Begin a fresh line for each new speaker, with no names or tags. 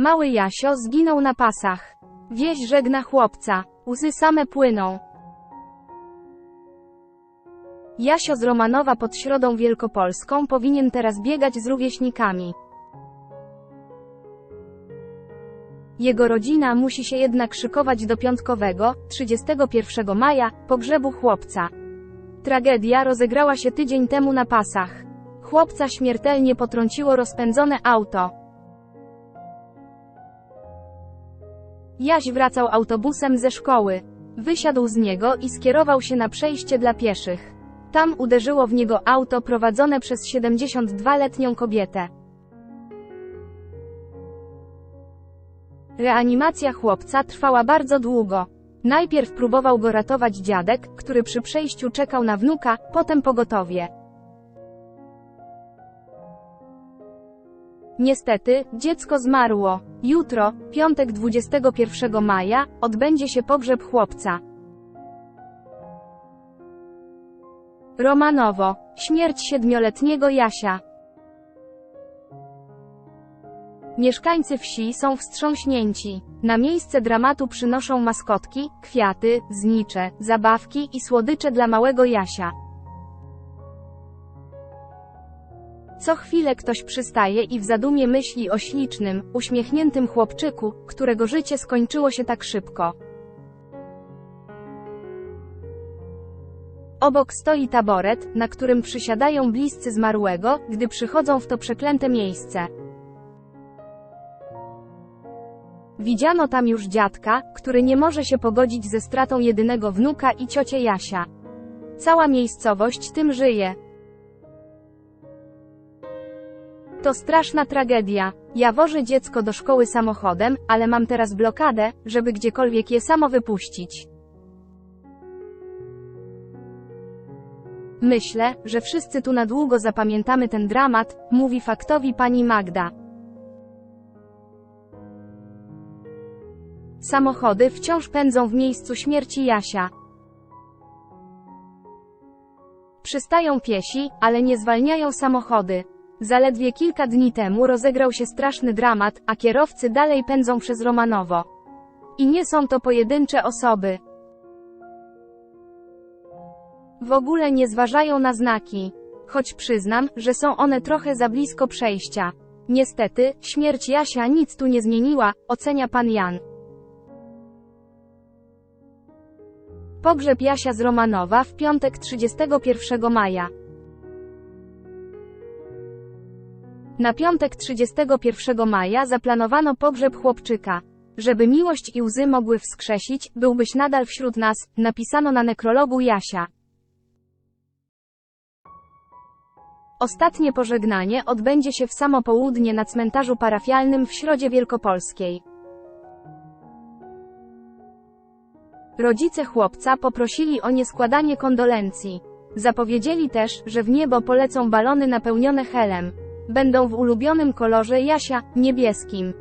Mały Jasio zginął na pasach. Wieś żegna chłopca. Łzy same płyną. Jasio z Romanowa pod Środą Wielkopolską powinien teraz biegać z rówieśnikami. Jego rodzina musi się jednak szykować do piątkowego, 31 maja, pogrzebu chłopca. Tragedia rozegrała się tydzień temu na pasach. Chłopca śmiertelnie potrąciło rozpędzone auto. Jaś wracał autobusem ze szkoły. Wysiadł z niego i skierował się na przejście dla pieszych. Tam uderzyło w niego auto prowadzone przez 72-letnią kobietę. Reanimacja chłopca trwała bardzo długo. Najpierw próbował go ratować dziadek, który przy przejściu czekał na wnuka, potem pogotowie. Niestety, dziecko zmarło. Jutro, piątek 21 maja, odbędzie się pogrzeb chłopca. Romanowo. Śmierć siedmioletniego Jasia. Mieszkańcy wsi są wstrząśnięci. Na miejsce dramatu przynoszą maskotki, kwiaty, znicze, zabawki i słodycze dla małego Jasia. Co chwilę ktoś przystaje i w zadumie myśli o ślicznym, uśmiechniętym chłopczyku, którego życie skończyło się tak szybko. Obok stoi taboret, na którym przysiadają bliscy zmarłego, gdy przychodzą w to przeklęte miejsce. Widziano tam już dziadka, który nie może się pogodzić ze stratą jedynego wnuka i ciocie Jasia. Cała miejscowość tym żyje. To straszna tragedia. Ja wożę dziecko do szkoły samochodem, ale mam teraz blokadę, żeby gdziekolwiek je samo wypuścić. Myślę, że wszyscy tu na długo zapamiętamy ten dramat, mówi faktowi pani Magda. Samochody wciąż pędzą w miejscu śmierci Jasia. Przystają piesi, ale nie zwalniają samochody. Zaledwie kilka dni temu rozegrał się straszny dramat, a kierowcy dalej pędzą przez Romanowo. I nie są to pojedyncze osoby. W ogóle nie zważają na znaki. Choć przyznam, że są one trochę za blisko przejścia. Niestety, śmierć Jasia nic tu nie zmieniła, ocenia pan Jan. Pogrzeb Jasia z Romanowa w piątek 31 maja. Na piątek 31 maja zaplanowano pogrzeb chłopczyka. Żeby miłość i łzy mogły wskrzesić, byłbyś nadal wśród nas, napisano na nekrologu Jasia. Ostatnie pożegnanie odbędzie się w samo południe na cmentarzu parafialnym w Środzie Wielkopolskiej. Rodzice chłopca poprosili o nieskładanie kondolencji. Zapowiedzieli też, że w niebo polecą balony napełnione helem. Będą w ulubionym kolorze Jasia, niebieskim.